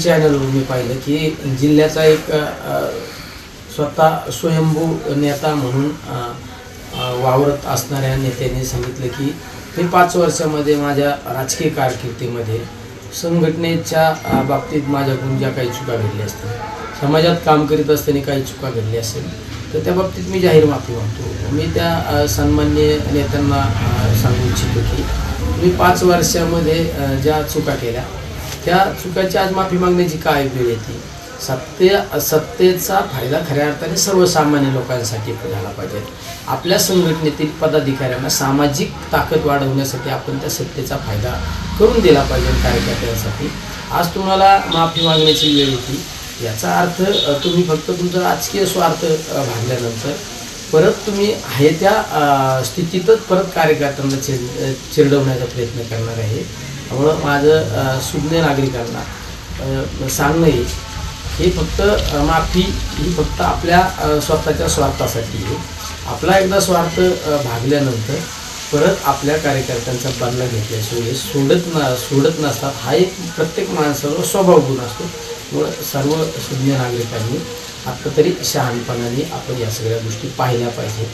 चॅनलवर मी पाहिलं की जिल्ह्याचा एक स्वतः स्वयंभू नेता म्हणून वावरत असणाऱ्या नेत्याने सांगितलं की मी पाच वर्षामध्ये माझ्या राजकीय कारकिर्दीमध्ये संघटनेच्या बाबतीत माझ्याकडून ज्या काही चुका घडल्या असतील समाजात काम करीत असताना काही चुका घडल्या असेल तर त्या बाबतीत मी जाहीर माफी मागतो. मी त्या सन्मान्य नेत्यांना सांगू इच्छितो की मी पाच वर्षामध्ये ज्या चुका केल्या त्या चुकाची आज माफी मागण्याची काय वेळ येते सत्य सत्तेचा फायदा खऱ्या अर्थाने सर्वसामान्य लोकांसाठी झाला पाहिजे. आपल्या संघटनेतील पदाधिकाऱ्यांना सामाजिक ताकद वाढवण्यासाठी आपण त्या सत्तेचा फायदा करून दिला पाहिजे कार्यकर्त्यांसाठी. आज तुम्हाला माफी मागण्याची वेळ येते याचा अर्थ तुम्ही फक्त तुमचा राजकीय स्वार्थ भागल्यानंतर परत तुम्ही आहे त्या स्थितीतच परत कार्यकर्त्यांना चिर चिरडवण्याचा प्रयत्न करणार आहे. त्यामुळं माझं सुज्ञ नागरिकांना सांगणं आहे हे फक्त माफी ही फक्त आपल्या स्वतःच्या स्वार्थासाठी आहे. आपला एकदा स्वार्थ भागल्यानंतर परत आपल्या कार्यकर्त्यांचा बदला घेतल्याशिवाय सोडत न सोडत नसतात. हा एक प्रत्येक माणसाचा स्वभाव गुण असतो. त्यामुळं सर्व सुज्ञ नागरिकांनी आत्ता तरी शहाणपणाने आपण या सगळ्या गोष्टी पाहिल्या पाहिजेत